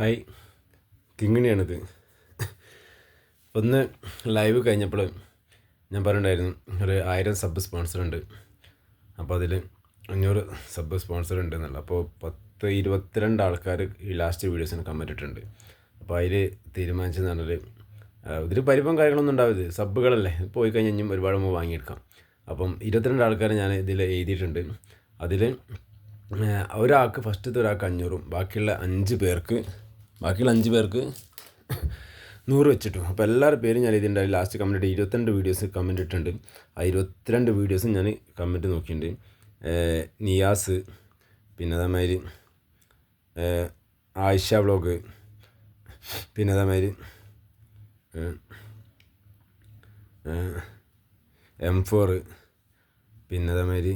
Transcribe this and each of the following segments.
Hi. കിങ്ങിണിയാണിത്. ഒന്ന് live കഴിഞ്ഞപ്പോൾ ഞാൻ പറഞ്ഞിട്ടുണ്ടായിരുന്നു ഒരു ആയിരം സബ് സ്പോൺസർ ഉണ്ട്. അപ്പോൾ അതിൽ അഞ്ഞൂറ് സബ് സ്പോൺസർ ഉണ്ട് എന്നുള്ള അപ്പോൾ പത്ത് ഇരുപത്തിരണ്ട് ആൾക്കാർ ഈ ലാസ്റ്റ് വീഡിയോസിന് കമന്റ് ഇട്ടിട്ടുണ്ട്. അപ്പോൾ അതിൽ തീരുമാനിച്ചെന്ന് പറഞ്ഞാൽ ഇതിൽ പരിപ്പം കാര്യങ്ങളൊന്നും ഉണ്ടാവില്ല സബ്ബുകളല്ലേ പോയി കഴിഞ്ഞ് കഴിഞ്ഞും ഒരുപാട് മുമ്പ് വാങ്ങിയെടുക്കാം. അപ്പം ഇരുപത്തിരണ്ട് ആൾക്കാർ ഞാൻ ഇതിൽ എഴുതിയിട്ടുണ്ട്. അതിൽ ഒരാൾക്ക് ഫസ്റ്റത്തെ ഒരാൾക്ക് അഞ്ഞൂറും ബാക്കിയുള്ള അഞ്ച് പേർക്ക് ബാക്കിയുള്ള അഞ്ച് പേർക്ക് നൂറ് വെച്ചിട്ടു. അപ്പോൾ എല്ലാവരുടെ പേരും ഞാൻ ഇതിന്റെ ലാസ്റ്റ് കമന്റ് ഇരുപത്തിരണ്ട് വീഡിയോസ് കമന്റ് ഇട്ടിട്ടുണ്ട്. ആ ഇരുപത്തിരണ്ട് വീഡിയോസും ഞാൻ കമന്റ് നോക്കിയിട്ടുണ്ട്. നിയാസ് പിന്നെ അതേമാതിരി ആയിഷ വ്ളോഗ് പിന്നെ അതേമാതിരി എം ഫോർ പിന്നെ അതേമാതിരി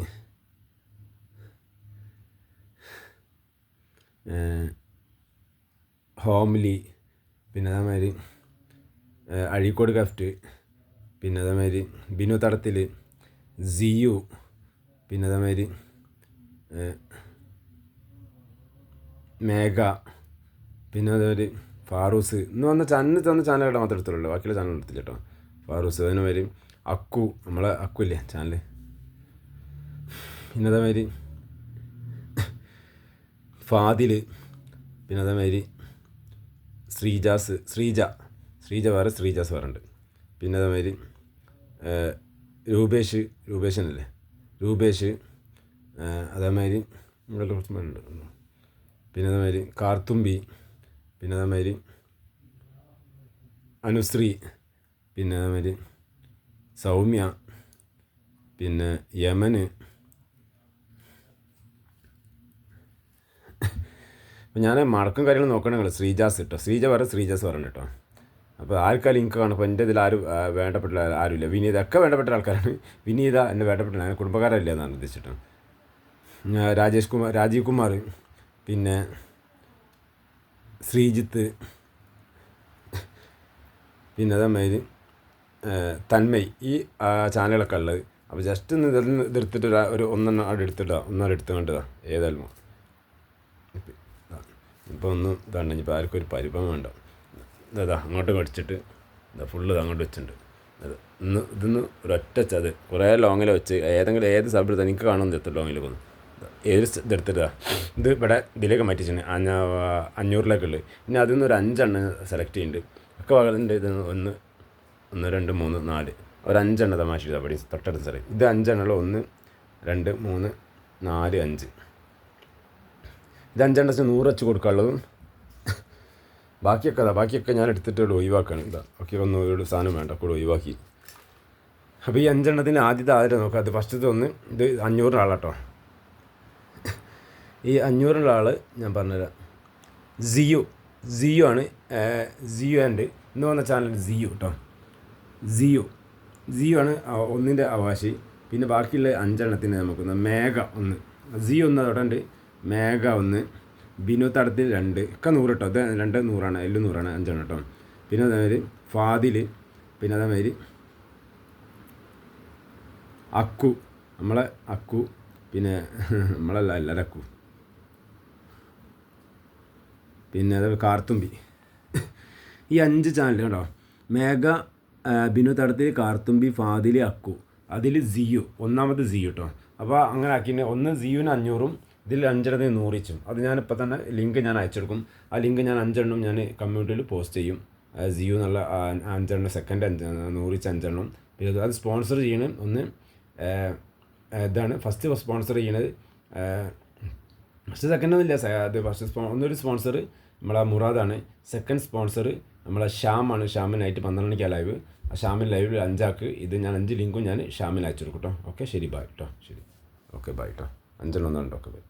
ഹോംലി പിന്നെ അതേമാതിരി അഴീക്കോട് കഫ്റ്റ് പിന്നെ അതേമാതിരി ബിനു തടത്തിൽ സിയു പിന്നെ അതേമാതിരി മേഘ പിന്നെ അതേമാതിരി ഫാറൂസ് ഇന്ന് വന്ന ചാനൽ തന്ന ചാനലുകളുടെ മാത്രമേ എടുത്തുള്ളൂ. ബാക്കിയുള്ള ചാനൽ എടുത്തില്ല കേട്ടോ. ഫാറൂസ് അതേമാതിരി അക്കു നമ്മളെ അക്കു ഇല്ലേ ചാനൽ പിന്നെ അതേമാതിരി ഫാദിൽ പിന്നെ അതേമാതിരി ശ്രീജാസ് ശ്രീജ ശ്രീജ വേറെ ശ്രീജാസ് വേറുണ്ട് പിന്നെ അതേമാതിരി രൂപേഷ് രൂപേഷനല്ലേ രൂപേഷ് അതേമാതിരി നിങ്ങളുടെ കുറച്ച് ഉണ്ട് പിന്നെ അതേമാതിരി കാർത്തുമ്പി പിന്നെ അതേമാതിരി അനുശ്രീ പിന്നെ അതേമാതിരി സൗമ്യ പിന്നെ യമന് അപ്പോൾ ഞാൻ മടക്കും കാര്യങ്ങൾ നോക്കണമെങ്കിൽ ശ്രീജാസ് കേട്ടോ ശ്രീജ പറ ശ്രീജാസ് പറഞ്ഞു കേട്ടോ. അപ്പോൾ ആർക്കാ ലിങ്ക് കാണും? അപ്പോൾ എന്റെ ഇതിൽ ആരും വേണ്ടപ്പെട്ട ആരുമില്ല. വിനീത ഒക്കെ വേണ്ടപ്പെട്ട ആൾക്കാരാണ്. വിനീത എന്റെ വേണ്ടപ്പെട്ട ഞാൻ കുടുംബക്കാരല്ല എന്നാണ് ഉദ്ദേശിച്ചിട്ട്. രാജേഷ് കുമാർ രാജീവ് കുമാർ പിന്നെ ശ്രീജിത്ത് പിന്നെ അതേമാതിരി തന്മയ് ഈ ചാനലൊക്കെ ഉള്ളത്. അപ്പോൾ ജസ്റ്റ് ഒന്ന് ഇതെടുത്തിട്ട് ഒരു ഒന്നെണ്ണം അവിടെ എടുത്തിട്ടോ ഒന്നാടെ എടുത്ത് കണ്ടതാ ഏതായാലും. ഇപ്പോൾ ഒന്ന് ഇതാണ് ഇപ്പോൾ ആർക്കും ഒരു പരിഭവം വേണ്ട. ഇതാ അങ്ങോട്ട് കടിച്ചിട്ട് ഇതാ ഫുള്ള് അങ്ങോട്ട് വെച്ചിട്ടുണ്ട്. ഇന്ന് ഇതൊന്ന് ഒരൊറ്റ ചത് കുറേ ലോങ്ങിൽ വെച്ച് ഏതെങ്കിലും ഏത് സബ് എനിക്ക് കാണുമെന്ന് എത്ര ലോങ്ങിൽ പോകുന്നു. ഏത് ഇതെടുത്തിട്ടാ ഇത് ഇവിടെ ഇതിലേക്ക് മാറ്റിച്ചിട്ടുണ്ട് അഞ്ഞ അഞ്ഞൂറിലേക്കുള്ളത് ഇനി അതിൽ നിന്ന് ഒരു അഞ്ചെണ്ണം സെലക്ട് ചെയ്യുന്നുണ്ട് ഒക്കെ വളരെ ഇത് ഒന്ന് ഒന്ന് രണ്ട് മൂന്ന് നാല്. ഒരു അഞ്ചെണ്ണം തമാശ അവിടെ തൊട്ടടുത്ത സ്ഥലം. ഇത് അഞ്ചെണ്ണമുള്ള ഒന്ന് രണ്ട് മൂന്ന് നാല് അഞ്ച്. ഇത് അഞ്ചെണ്ണം വെച്ച് നൂറ് വെച്ച് കൊടുക്കാനുള്ളതും. ബാക്കിയൊക്കെ അതാ ബാക്കിയൊക്കെ ഞാൻ എടുത്തിട്ട് ഇവിടെ ഒഴിവാക്കാണ്. ഇതാ ഓക്കെ ഒന്ന് ഒരു സാധനം വേണ്ട കൂടെ ഒഴിവാക്കി. അപ്പോൾ ഈ അഞ്ചെണ്ണത്തിന് ആദ്യത്തെ ആദ്യം നോക്കുക അത് ഫസ്റ്റത്തെ ഒന്ന് ഇത് അഞ്ഞൂറ് ആളാട്ടോ. ഈ അഞ്ഞൂറുള്ള ആൾ ഞാൻ പറഞ്ഞുതരാം. സിയു സിയു ആണ് സിയു ആൻഡ് ഇന്ന് വന്ന ചാനൽ സിയു കേട്ടോ സിയു സിയു ആണ് ഒന്നിന്റെ അവകാശി പിന്നെ ബാക്കിയുള്ള അഞ്ചെണ്ണത്തിന് നമുക്ക് മേഘ ഒന്ന്. സിയു ഒന്ന് ഉണ്ട്. മേഘ ഒന്ന് ബിനു തടത്തിൽ രണ്ട് ഒക്കെ നൂറ് കേട്ടോ അത് രണ്ട് നൂറാണ് എല്ലു നൂറാണ് അഞ്ചാണ് കേട്ടോ പിന്നെ അതേമാതിരി ഫാദിൽ പിന്നെ അതേമാതിരി അക്കു നമ്മളെ അക്കു പിന്നെ നമ്മളല്ല എല്ലാവരും അക്കു. പിന്നെ അതേപോലെ കാർത്തുമ്പി. ഈ അഞ്ച് ചാനൽ കേട്ടോ മേഘ ബിനു തടത്തിൽ കാർത്തുമ്പി ഫാദിൽ അക്കു. അതിൽ സിയു ഒന്നാമത് സിയു കേട്ടോ അപ്പോൾ അങ്ങനെ ആക്കിയിട്ട് ഒന്ന് സിയുവിന് അഞ്ഞൂറും ഇതിൽ അഞ്ചെണ്ണത്തിന് നൂറിച്ചും. അത് ഞാനിപ്പോൾ തന്നെ ലിങ്ക് ഞാൻ അയച്ചെടുക്കും. ആ ലിങ്ക് ഞാൻ അഞ്ചെണ്ണം ഞാൻ കമ്മ്യൂണിറ്റിയിൽ പോസ്റ്റ് ചെയ്യും. ജിയോ എന്നുള്ള അഞ്ചെണ്ണം സെക്കൻഡ് അഞ്ച് നൂറിച്ച് അഞ്ചെണ്ണം. പിന്നെ അത് സ്പോൺസർ ചെയ്യണം ഒന്ന് ഇതാണ്. ഫസ്റ്റ് സ്പോൺസർ ചെയ്യണത് ഫസ്റ്റ് സെക്കൻഡ് ഒന്നുമില്ല അത് ഫസ്റ്റ് സ്പോ ഒന്നൊരു സ്പോൺസർ നമ്മളെ മുറാദാണ്. സെക്കൻഡ് സ്പോൺസർ നമ്മളെ ഷ്യാമാണ് ഷ്യാമിനായിട്ട് പന്ത്രണ്ട് മണിക്കാണ് ലൈവ്. ആ ഷ്യാമിൻ ലൈവിൽ അഞ്ചാക്ക്. ഇത് ഞാൻ അഞ്ച് ലിങ്കും ഞാൻ ഷ്യാമിൽ അയച്ചു കൊടുക്കും കേട്ടോ ഓക്കെ ശരി ബൈ കേട്ടോ ശരി. ഓക്കെ ബൈ കേട്ടോ അഞ്ചെണ്ണം ഒന്നുണ്ടോ. Okay bye.